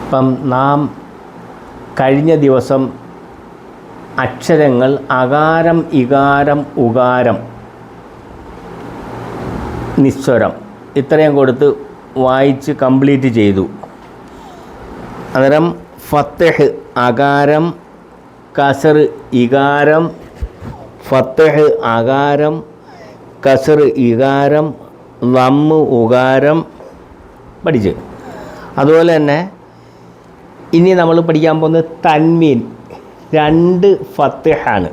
ഇപ്പം നാം കഴിഞ്ഞ ദിവസം അക്ഷരങ്ങൾ അകാരം ഇകാരം ഉകാരം നിസ്വരം ഇത്രയും കൊടുത്ത് വായിച്ച് കംപ്ലീറ്റ് ചെയ്തു. അന്നേരം ഫത്തഹ് അകാരം കസർ ഇകാരം ഫത്തഹ് അകാരം കസർ ഇകാരം വമ്മ് ഉകാരം പഠിച്ച്. അതുപോലെ തന്നെ ഇനി നമ്മൾ പഠിക്കാൻ പോകുന്നത് തന്മീൻ രണ്ട് ഫത്തഹാണ്.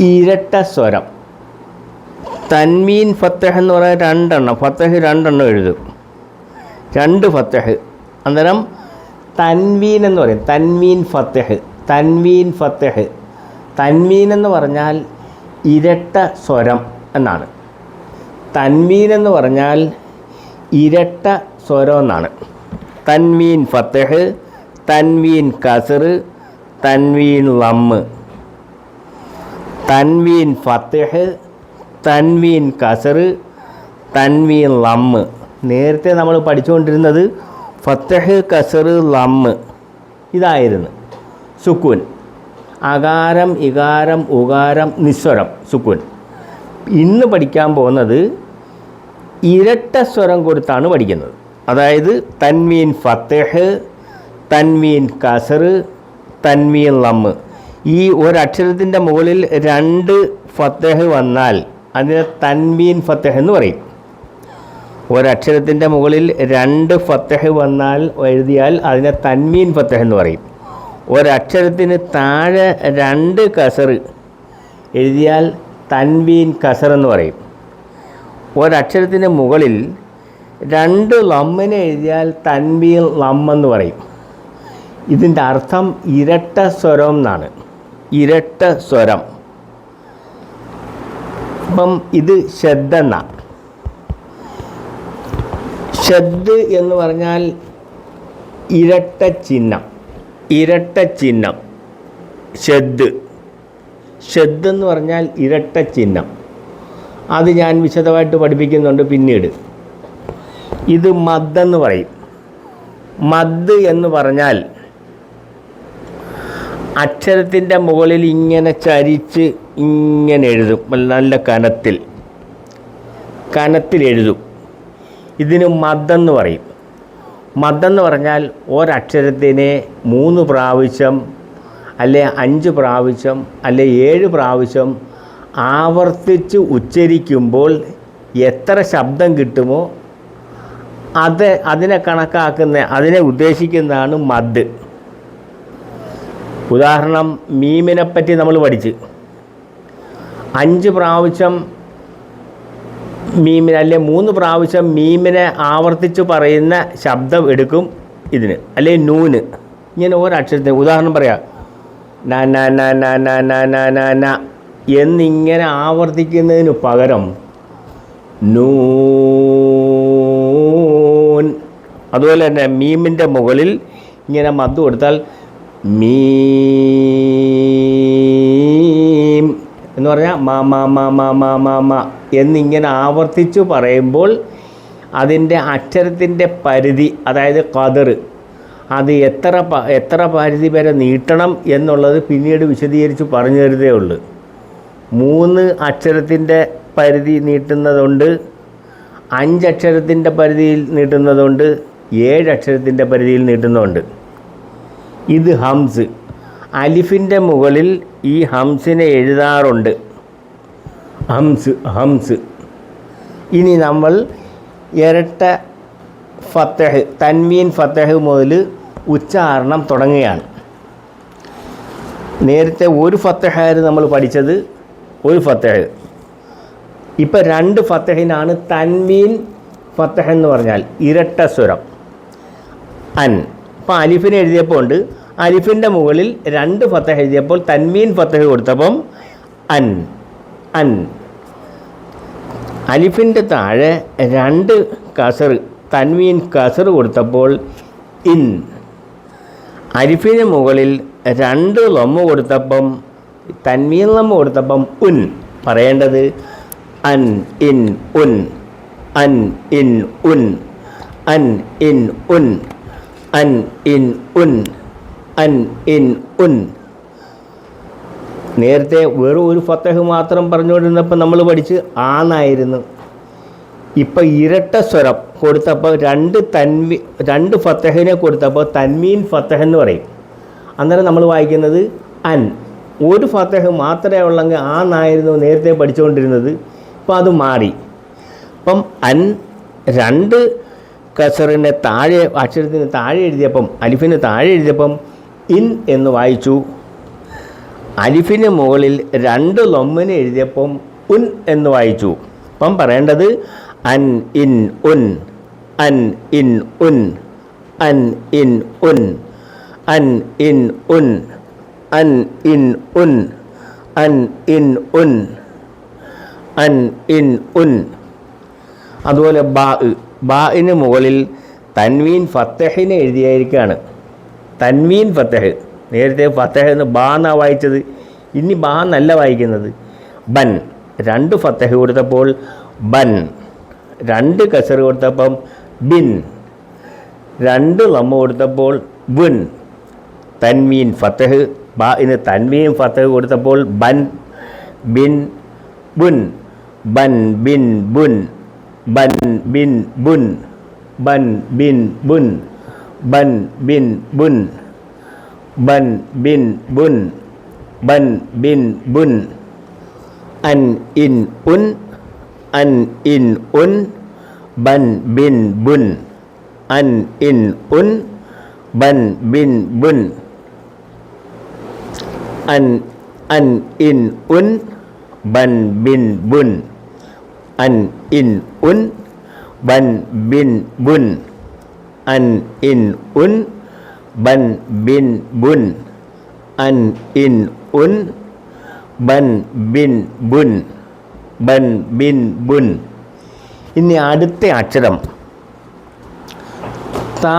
ഇരട്ട സ്വരം. തന്മീൻ ഫത്തഹ് എന്ന് പറയാൻ രണ്ടെണ്ണം. ഫത്തഹ് രണ്ടെണ്ണം എഴുതും. രണ്ട് ഫത്തഹ്. അന്നേരം തൻവീൻ എന്ന് പറയും. തൻവീൻ ഫത്തഹ്. തൻവീൻ ഫത്തഹ്. തൻവീൻ എന്ന് പറഞ്ഞാൽ ഇരട്ട സ്വരം എന്നാണ്. തൻവീൻ എന്ന് പറഞ്ഞാൽ ഇരട്ട സ്വരം എന്നാണ്. തൻവീൻ ഫത്തഹ് തൻവീൻ കസർ തൻവീൻ ലമ്മ് തൻവീൻ ഫത്തഹ് തൻവീൻ കസർ തൻവീൻ ലമ്മ് നേരത്തെ നമ്മൾ പഠിച്ചുകൊണ്ടിരുന്നത് ഫത്തഹ് കസർ ലമ്മ് ഇതായിരുന്നു. സുക്കൂൻ. അകാരം ഇകാരം ഉകാരം നിസ്വരം സുക്കൂൻ. ഇന്ന് പഠിക്കാൻ പോകുന്നത് ഇരട്ട സ്വരം കൊടുത്താണ് പഠിക്കുന്നത്. അതായത് തൻവീൻ ഫത്തേഹ് തൻവീൻ കസർ തൻവീൻ ലമ്മ് ഈ ഒരക്ഷരത്തിന്റെ മുകളിൽ രണ്ട് ഫത്തേഹ് വന്നാൽ അതിനെ തൻവീൻ ഫത്തേഹ് എന്ന് പറയും. ഒരക്ഷരത്തിന്റെ മുകളിൽ രണ്ട് ഫത്തേഹ് വന്നാൽ എഴുതിയാൽ അതിനെ തൻവീൻ ഫത്തേഹ് എന്ന് പറയും. ഒരക്ഷരത്തിന് താഴെ രണ്ട് കസർ എഴുതിയാൽ തൻവീൻ കസർ എന്ന് പറയും. ഒരക്ഷരത്തിന് മുകളിൽ രണ്ട് ലമ്മിനെ എഴുതിയാൽ തൻവീൻ ലമ്മെന്ന് പറയും. ഇതിന്റെ അർത്ഥം ഇരട്ട സ്വരം എന്നാണ്. ഇരട്ട സ്വരം. അപ്പം ഇത് ശ്രദ്ധ ഷദ് എന്ന് പറഞ്ഞാൽ ഇരട്ട ചിഹ്നം. ഇരട്ട ചിഹ്നം. ഷദ്. ഷദ് എന്ന് പറഞ്ഞാൽ ഇരട്ട ചിഹ്നം. അത് ഞാൻ വിശദമായിട്ട് പഠിപ്പിക്കുന്നുണ്ട് പിന്നീട്. ഇത് മദ്ദെന്ന് പറയും. മദ് എന്ന് പറഞ്ഞാൽ അക്ഷരത്തിന്റെ മുകളിൽ ഇങ്ങനെ ചരിച്ച് ഇങ്ങനെ എഴുതും. നല്ല കനത്തിൽ. കനത്തിൽ എഴുതും. ഇതിന് മദ്ദെന്ന് പറയും. മദ്ദെന്ന് പറഞ്ഞാൽ ഒരക്ഷരത്തിനെ മൂന്ന് പ്രാവശ്യം അല്ലെ അഞ്ച് പ്രാവശ്യം അല്ലെ ഏഴ് പ്രാവശ്യം ആവർത്തിച്ച് ഉച്ചരിക്കുമ്പോൾ എത്ര ശബ്ദം കിട്ടുമോ അത് അതിനെ കണക്കാക്കുന്ന അതിനെ ഉദ്ദേശിക്കുന്നതാണ് മദ്. ഉദാഹരണം മീമിനെ പറ്റി നമ്മൾ പഠിച്ച്. അഞ്ച് പ്രാവശ്യം മീമിനെ അല്ലെ മൂന്ന് പ്രാവശ്യം മീമിനെ ആവർത്തിച്ച് പറയുന്ന ശബ്ദം എടുക്കും ഇതിന് അല്ലെ നൂന്. ഇങ്ങനെ ഒരക്ഷരത്തിന് ഉദാഹരണം പറയാം. ന. എന്നിങ്ങനെ ആവർത്തിക്കുന്നതിന് പകരം നൂൻ. അതുപോലെ തന്നെ മീമിന്റെ മുകളിൽ ഇങ്ങനെ മദ്ദു കൊടുത്താൽ മീം എന്ന് പറഞ്ഞാൽ മാ മാ മാ മാ മാ മാ മാ എന്നിങ്ങനെ ആവർത്തിച്ചു പറയുമ്പോൾ അതിന്റെ അക്ഷരത്തിന്റെ പരിധി അതായത് കതിർ അത് എത്ര എത്ര പരിധി വരെ നീട്ടണം എന്നുള്ളത് പിന്നീട് വിശദീകരിച്ച് പറഞ്ഞു തരുതേ ഉള്ളൂ. മൂന്ന് അക്ഷരത്തിന്റെ പരിധി നീട്ടുന്നതുണ്ട് അഞ്ചക്ഷരത്തിന്റെ പരിധിയിൽ നീട്ടുന്നതുണ്ട് ഏഴക്ഷരത്തിന്റെ പരിധിയിൽ നീട്ടുന്നതുണ്ട്. ഇത് ഹംസ്. അലിഫിന്റെ മുകളിൽ ഈ ഹംസിനെ എഴുതാറുണ്ട്. ഹംസ് ഹംസ്. ഇനി നമ്മൾ ഇരട്ട ഫത്തഹ് തൻവീൻ ഫത്തഹ് മുതൽ ഉച്ചാരണം തുടങ്ങുകയാണ്. നേരത്തെ ഒരു ഫത്തഹായിരുന്നു നമ്മൾ പഠിച്ചത്. ഒരു ഫത്തഹ്. ഇപ്പം രണ്ട് ഫത്തഹിനാണ് തൻവീൻ ഫത്തഹ എന്ന് പറഞ്ഞാൽ ഇരട്ട സ്വരം. അൻ. അപ്പോൾ അലിഫിന് എഴുതിയപ്പോൾ ഉണ്ട്. അലിഫിന്റെ മുകളിൽ രണ്ട് ഫത്തഹ എഴുതിയപ്പോൾ തൻവീൻ ഫത്തഹ് കൊടുത്തപ്പം അൻ. അൻ. അലിഫിന്റെ താഴെ രണ്ട് കസർ തൻവീൻ കസർ കൊടുത്തപ്പോൾ ഇൻ. അരിഫിന് മുകളിൽ രണ്ട് ലൊമ്മ കൊടുത്തപ്പം തൻവീൻ നമ്മൾ കൊടുത്തപ്പം ഉൻ. പറയേണ്ടത് അൻ ഇൻ ഉൻ. അൻ ഇൻ ഉൻ. അൻ ഇൻ ഉൻ. അൻ ഇൻ ഉൻ. അൻ ഇൻ ഉൻ. നേരത്തെ വെറും ഒരു ഫത്തഹ് മാത്രം പറഞ്ഞുകൊണ്ടിരുന്നപ്പോൾ നമ്മൾ പഠിച്ച് ആന്നായിരുന്നു. ഇപ്പം ഇരട്ട സ്വരം കൊടുത്തപ്പോൾ രണ്ട് തൻവി രണ്ട് ഫത്തഹിനെ കൊടുത്തപ്പോൾ തൻമീൻ ഫത്തഹ് എന്ന് പറയും. അന്നേരം നമ്മൾ വായിക്കുന്നത് അൻ ഒരു ഫത്തഹ് മാത്രമേ ഉള്ളെങ്കിൽ ആന്നായിരുന്നു നേരത്തെ പഠിച്ചുകൊണ്ടിരുന്നത്. ഇപ്പം അത് മാറി. അപ്പം അൻ രണ്ട് കസറിനെ താഴെ അക്ഷരത്തിന് താഴെ എഴുതിയപ്പം അലിഫിന് താഴെ എഴുതിയപ്പം ഇൻ എന്ന് വായിച്ചു. അലിഫിന് മുകളിൽ രണ്ട് ലൊമ്മിന് എഴുതിയപ്പം ഉൻ എന്ന് വായിച്ചു. അപ്പം പറയേണ്ടത് അൻ ഇൻ ഉൻ അൻ ഇൻ ഉൻ അൻ ഇൻ ഉൻ അൻ ഇൻ ഉൻ. അൻ ഇൻ ഉൻ അൻ ഇൻ ഉൻ അതുപോലെ ബാ ബാഇന് മുകളിൽ തൻവീൻ ഫത്തഹിനെ എഴുതിയായിരിക്കുകയാണ് തൻവീൻ ഫത്തഹ്. നേരത്തെ ഫത്തഹ് എന്ന് ബാ എന്നാണ് വായിച്ചത്? ഇനി ബാ എന്നല്ല വായിക്കുന്നത്. ബൻ രണ്ട് ഫത്തഹ് കൊടുത്തപ്പോൾ ബൻ രണ്ട് കസർ കൊടുത്തപ്പം ബിൻ രണ്ട് ലമ്മ കൊടുത്തപ്പോൾ ബുൻ. തൻവീൻ ഫത്തഹ് ബാഇന് തൻവീൻ ഫത്തഹ് കൊടുത്തപ്പോൾ ബൻ ബിൻ ബുൻ ബൻ ബിൻ ബുൻ ബൻ ബിൻ ബുൻ ബൻ ബിൻ ബുൻ ബൻ ബിൻ ബുൻ ബൻ ബിൻ ബുൻ ബൻ ബിൻ ബുൻ അൻ ഇൻ ഉൻ അൻ ഇൻ ഉൻ ബൻ ബിൻ ബുൻ അൻ ഇൻ ഉൻ ബൻ ബിൻ ബുൻ അൻ അൻ ഇൻ ഉൻ ബൻ ബിൻ ബുൻ. അൻ ഇൻ ഉൻ ബൻ ബിൻ ബുൻ. അൻ ഇൻ ഉൻ ബൻ ബിൻ ബുൻ. അൻ ഇൻ ഉൻ ബൻ ബിൻ ബുൻ. ബൻ ബിൻ ബുൻ. ഇനി അടുത്ത അക്ഷരം. താ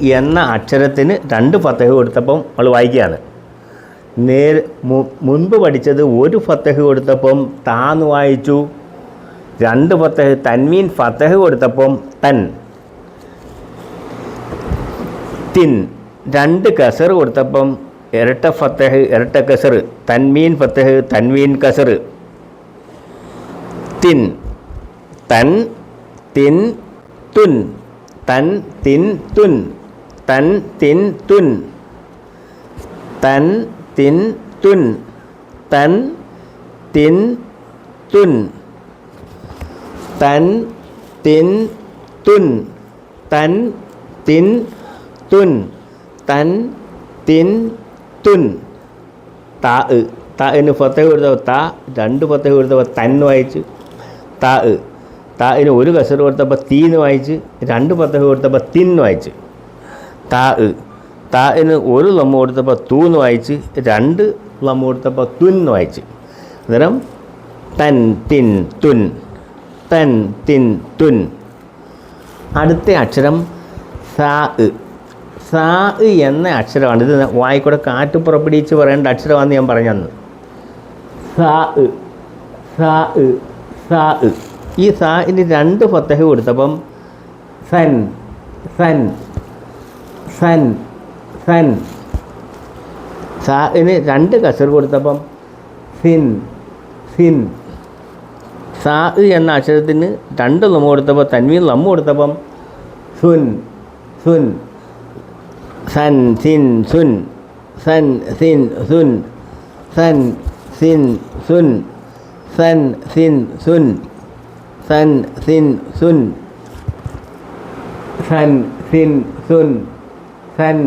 എന്ന അക്ഷരത്തിന് രണ്ട് ഫത്തഹ് കൊടുത്തപ്പം നമ്മൾ വായിക്കുകയാണ്. മു- മുൻപ് പഠിച്ചത് ഒരു ഫത്തഹ് കൊടുത്തപ്പം താന്ന് വായിച്ചു. രണ്ട് ഫത്തഹ് തൻവീൻ ഫത്തഹ് കൊടുത്തപ്പം തൻ. തിൻ. രണ്ട് കസർ കൊടുത്തപ്പം ഇരട്ട ഫത്തഹ് ഇരട്ട കസർ. തൻവീൻ ഫത്തഹ് തൻവീൻ കസർ. തിൻ. തൻ തിൻ തുൻ. തൻ തിൻ തുൻ. തൻ തിൻ തുൻ. തൻ തിൻ തുൻ. തൻ തിൻ തുൻ. തൻ തിൻ തുൻ. തൻ തിൻ തുൻ. തൻ തിൻ തുൻ. താ താന് ഫത്തഹ് കൊടുത്തപ്പോൾ താ രണ്ട് ഫത്തഹ് കൊടുത്തപ്പോൾ തൻ വായിച്ച്. താ താന് ഒരു കസർ കൊടുത്തപ്പോൾ തീന്ന് വായിച്ച്. രണ്ട് ഫത്തഹ് കൊടുത്തപ്പോൾ തിന്ന് വായിച്ച്. താ താന് ഒരു ലമ്മ കൊടുത്തപ്പോൾ തൂന്ന് വായിച്ച് രണ്ട് ലമ്മ കൊടുത്തപ്പോൾ തുന്ന് വായിച്ച്. അന്നേരം തൻ തിൻ തുൻ തൻ തിൻ തുൻ. അടുത്ത അക്ഷരം സാ സാ എന്ന അക്ഷരമാണ്. ഇത് വായിക്കൂടെ കാറ്റ് പുറപ്പെടുവിച്ച് പറയേണ്ട അക്ഷരമാണെന്ന് ഞാൻ പറഞ്ഞു തന്നു. സാ സാ സാ ഈ സാ ഇനി രണ്ട് ഫത്തഹ് കൊടുത്തപ്പം സൻ സൻ സൻ സൻ സാഇന് രണ്ട് കസർ കൊടുത്തപ്പം ഫിൻ ഫിൻ. സാ എന്ന അക്ഷരത്തിന് രണ്ട് നമ്മ കൊടുത്തപ്പോൾ തൻവീൻ നമ്മ കൊടുത്തപ്പം സുൻ സുൻ. സൻ സിൻ സുൻ. സൻ സിൻ സുൻ. സൻ സിൻ സുൻ. സൻ സിൻ സുൻ. സൻ സിൻ സുൻ. സൻ സിൻ സുൻ. സൻ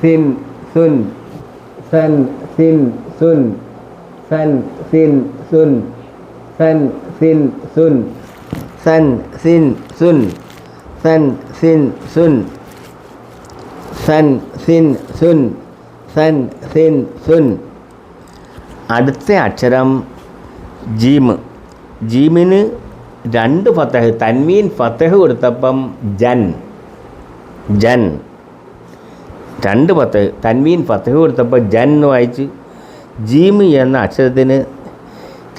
சின் சுன் சன் சின் சுன் சன் சின் சுன் சன் சின் சுன் சன் சின் சுன் சன் சின் சுன் சன் சின் சுன் சன் சின் சுன் അടുത്ത അക്ഷരം ജീമ്. ജീമിന് രണ്ട് ഫത്തഹ് തൻവീൻ ഫത്തഹ് കൊടുത്തപ്പം ജൻ. ജൻ. രണ്ട് പത്ത് തൻവീൻ പത്ത് കൊടുത്തപ്പോൾ ജൻ എന്ന് വായിച്ച് ജീമ് എന്ന അക്ഷരത്തിന്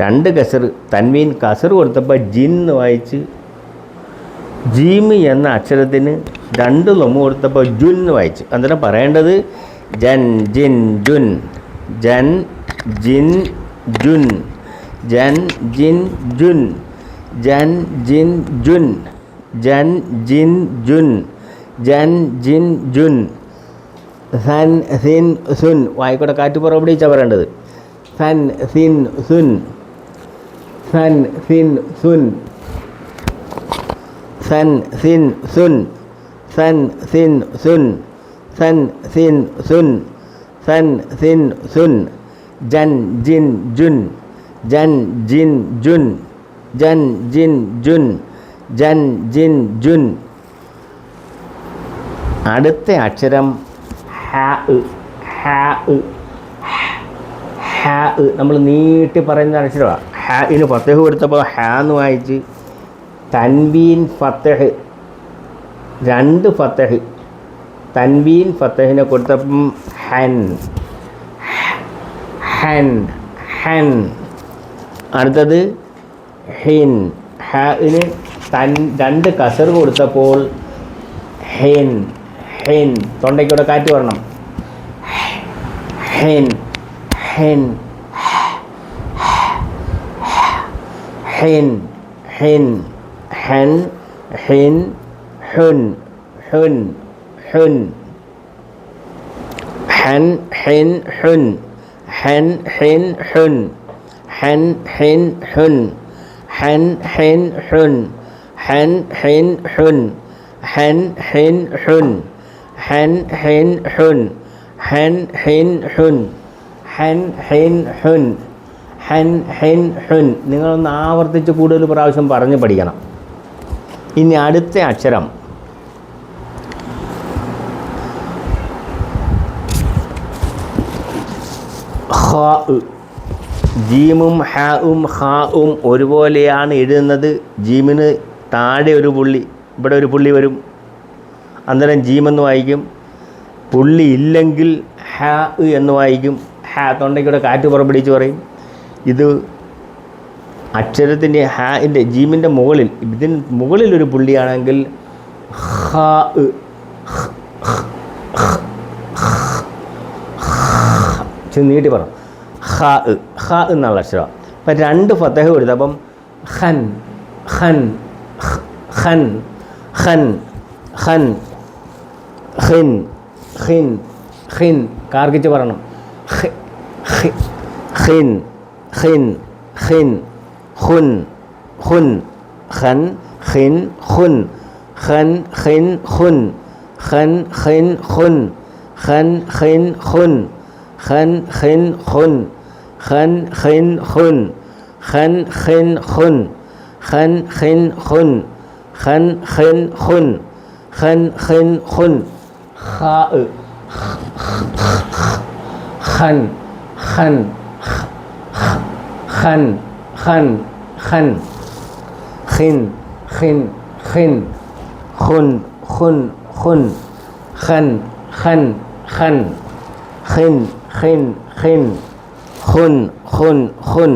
രണ്ട് കസർ തൻവീൻ കസർ കൊടുത്തപ്പോൾ ജിൻ എന്ന് വായിച്ച് ജീമ് എന്ന അക്ഷരത്തിന് രണ്ട് ലൊമ്മ കൊടുത്തപ്പോൾ ജുൻ എന്ന് വായിച്ചു. അന്നേരം പറയേണ്ടത് ജൻ ജിൻ ജുൻ. ജൻ ജിൻ ജുൻ. ജൻ ജിൻ ജുൻ. ജൻ ജിൻ ജുൻ. ജൻ ജിൻ ജുൻ. ജൻ ജിൻ ജുൻ. സൻ സിൻ സുൻ. വായിക്കോട്ടെ കാറ്റ് പുറപ്പെടുവിച്ചാണ് പറയേണ്ടത്. സൻ സിൻ സുൻ. സൻ സിൻ സുൻ. സൻ സിൻ സുൻ. സൻ സിൻ സുൻ. സൻ സിൻ സുൻ. സൻ സിൻ സുൻ. ജൻ ജിൻ ജുൻ. ജൻ ജിൻ ജുൻ. ജൻ ജിൻ ജുൻ. ജൻ ജിൻ ജുൻ. അടുത്ത അക്ഷരം ഹ ഹാ ഹ നമ്മൾ നീട്ടി പറയുന്ന അക്ഷരമാണ് ഹാ ഇന് ഫത്തേഹ് കൊടുത്തപ്പോൾ ഹാ എന്ന് വായിച്ച് തൻവീൻ ഫത്തേഹ് രണ്ട് ഫത്തേഹ്. തൻവീൻ ഫത്തേഹിനെ കൊടുത്തപ്പം ഹൻ ഹൻ ഹൻ. അടുത്തത് ഹിൻ. ഹിന് തൻ രണ്ട് കസർ കൊടുത്തപ്പോൾ ഹിൻ. ഹിൻ തൊണ്ടയ്ക്കൂടെ കാറ്റ് വരണം ഹിൻ ഹിൻ ഹിൻ ഹിൻ ഹൻ ഹിൻ ഹുൻ ഹുൻ ഹുൻ ഹൻ ഹിൻ ഹുൻ ഹൻ ഹിൻ ഹുൻ ഹൻ ഹിൻ ഹുൻ ഹൻ ഹിൻ ഹുൻ ഹൻ ഹിൻ ഹുൻ ഹൻ ഹിൻ ഹുൻ ഹൻ ഹിൻ ഹുൻ. ഹൻ ഹിൻ ഹുൻ. ഹൻ ഹിൻ ഹുൻ. ഹൻ ഹിൻ ഹുൻ. നിങ്ങളൊന്ന് ആവർത്തിച്ച് കൂടുതൽ പ്രാവശ്യം പറഞ്ഞ് പഠിക്കണം. ഇനി അടുത്ത അക്ഷരം. ജീമും ഹാവും ഹാവും ഒരുപോലെയാണ് എഴുതുന്നത്. ജീമിന് താഴെ ഒരു പുള്ളി ഇവിടെ ഒരു പുള്ളി വരും. അന്നേരം ജീമെന്ന് വായിക്കും. പുള്ളി ഇല്ലെങ്കിൽ ഹാ എന്ന് വായിക്കും. ഹാ തൊണ്ടയ്ക്കൂടെ കാറ്റ് പുറപ്പെടിച്ച് പറയും. ഇത് അക്ഷരത്തിന്റെ ഹാന്റെ ജീമിന്റെ മുകളിൽ ഇതിന് മുകളിലൊരു പുള്ളിയാണെങ്കിൽ ഹാ നീട്ടി പറ. ഹ ഹ എന്നുള്ള അക്ഷരം. അപ്പം രണ്ട് ഫത്തഹ കൊടുത്തപ്പം ഹൻ ഹൻ ഹൻ ഹൻ ഹൻ ഹിൻ ഹിൻ ഹിൻ കാർക്കിച്ച് പറയണം ഹിൻ ഹിൻ ഹിൻ ഹുൻ ഹുൻ ഖൻ ഖിൻ ഖുൻ ഖൻ ഖിൻ ഖുൻ ഖൻ ഖിൻ ഖുൻ ഖൻ ഖിൻ ഖുൻ ഖൻ ഖിൻ ഖുൻ ഖൻ ഖിൻ ഖുൻ ഖൻ ഖിൻ ഖുൻ ഖൻ ഖിൻ ഖുൻ ഖൻ ഖിൻ ഖുൻ ഖൻ ഖിൻ ഖുൻ ഹ Khan Khan Khan Khan ഹൻ Khin Khin ഹിൻ ഖുൻ ഖുൻ ഹുൻ Khan Khan ഹൻ Khin Khin ഹിൻ ഖുൻ ഖുൻ ഹുൻ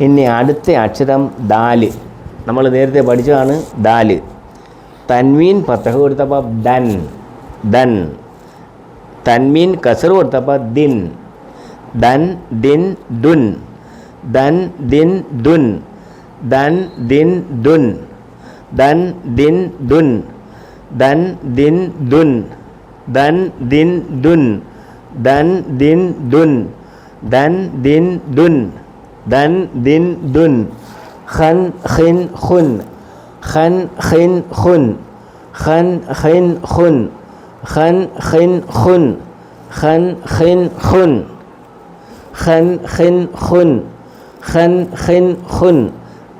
ഇനി അടുത്ത അക്ഷരം ദാൽ. നമ്മൾ നേരത്തെ പഠിച്ചതാണ് ദാൽ. तन्वीन पतह और तपा दन दन। तन्वीन कसर और तपा दिन। दन, दिन, दुन। दन, दिन, दुन। दन, दिन, दुन। दन, दिन, दुन। दन, दिन, दुन। दन, दिन, दुन। दन, दिन, दुन। दन, दिन, दुन। दन, दिन, दुन। खन, खिन, खुन। ഖൻ ഖിൻ ഖുൻ ഖൻ ഖിൻ ഖുൻ ഖൻ ഖിൻ ഖുൻ ഖൻ ഖിൻ ഖുൻ ഖൻ ഖിൻ ഖുൻ ഖൻ ഖിൻ ഖുൻ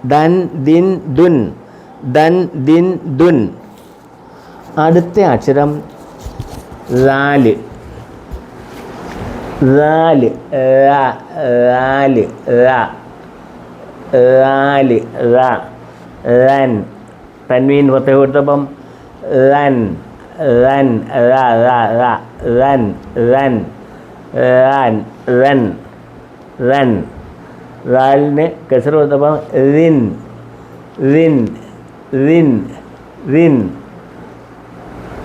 ദൻ ദിൻ ദുൻ ദൻ ദിൻ ദുൻ അടുത്ത അക്ഷരം ലാല് ലാല് ലാല് ലാല് तनवीन होते हुए जब हम रन रन, रा रा रा, रन रन रन रन रन राल में कसर होता हम रिन रिन रिन रिन,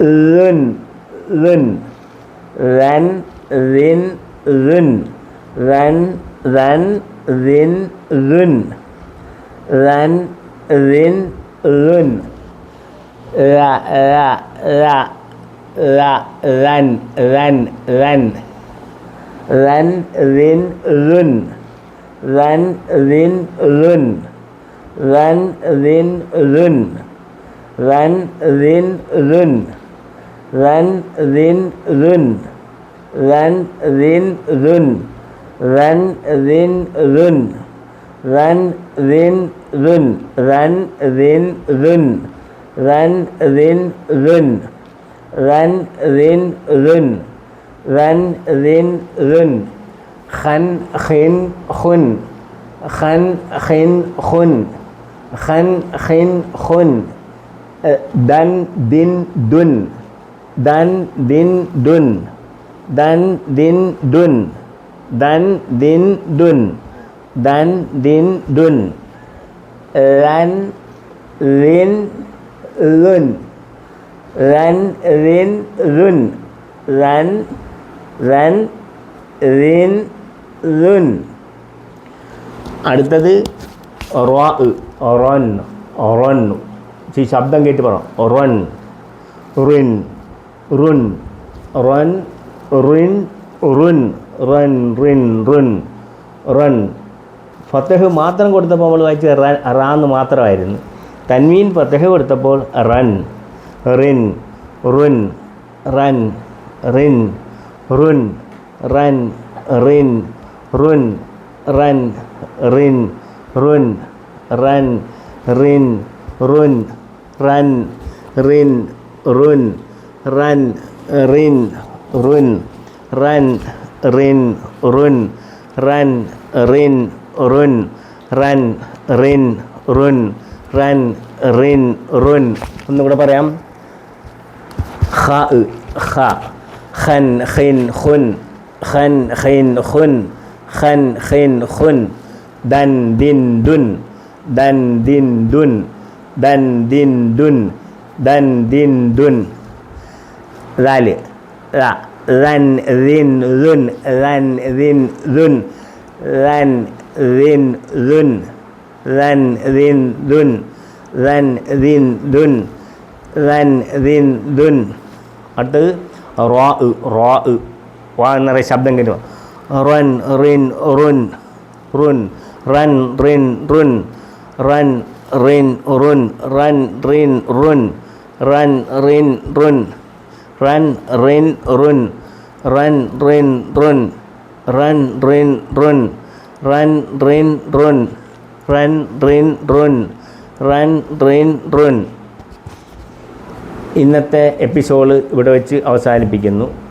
रुन रुन, रन, रिन, रुन, रन रन, रिन, रुन, रन, रिन อื่นละละละละลันลันลันลันลินลุนลันลินลุนลันลินลุนลันลินลุนลันลินลุนลันลินลุนลันลินลุน റൻ റിൻ റുൻ റൻ റിൻ റുൻ റൻ റിൻ റുൻ റൻ റിൻ റുൻ റൻ റിൻ റുൻ ഖൻ ഖിൻ ഖുൻ ഖൻ ഖിൻ ഖുൻ ഖൻ ഖിൻ ഖുൻ ദൻ ദിൻ ദുൻ ദൻ ദിൻ ദുൻ ദൻ ദിൻ ദുൻ ദൻ ദിൻ ദുൻ தன் தின் டுன் ரன் ரின் ருன் ரன் ரின் ருன் ரன் ரன் ரின் ருன் அடுத்தது ரொ ரொன் ரொன் சி சப்தம் கேட்டு போகிறோம் ரொன் ருன் ருன் ரொன் ருன் ருன் ரன் ரின் ருன் ரன் ഫത്തഹ് മാത്രം കൊടുത്തപ്പോൾ നമ്മൾ വായിച്ചത് റൻ റാന്ന് മാത്രമായിരുന്നു. തൻവീൻ ഫത്തഹ് കൊടുത്തപ്പോൾ റൺ റിൻ റുൻ റൻ റിൻ റുൻ റൻ റിൻ റുൻ റൻ റിൻ റുൻ റൻ റിൻ റുൻ റൻ റിൻ റുൻ റൻ റിൻ റുൻ റൻ റിൻ റുൻ റൻ റിൻ റുൻ റൻ റിൻ റുൻ റൻ റിൻ റുൻ ഒന്നുകൂടെ പറയാം ഖ ഖ ഖൻ ഖിൻ ഖുൻ ഖൻ ഖിൻ ഖുൻ ഖൻ ഖിൻ ഖുൻ ദൻ ദിൻ ദുൻ ദൻ ദിൻ ദുൻ ദൻ ദിൻ ദുൻ ദൻ ദിൻ ദുൻ ذال لا ذن ذن ذن ذن ذن ذن ذن ذن ذن ذن ذن ذن ذن ذن ذن ذن ذن ذن അടുത്തത് റോ റോ വാ എന്ന് പറയുന്ന ശബ്ദം കേട്ടോ റൻ റിൻ റുൻ റുൻ റൻ റിൻ റുൻ റൻ റിൻ റുൻ റൻ റിൻ റുൻ റൻ റിൻ റുൻ റൺ റിൻ റുൻ റൺ റിൻ റുൻ റൺ റിൻ റുൻ റൺ റിൻ റുൻ റൺ റിൻ റുൻ റൺ റിൻ റുൻ ഇന്നത്തെ എപ്പിസോഡ് ഇവിടെ വെച്ച് അവസാനിപ്പിക്കുന്നു.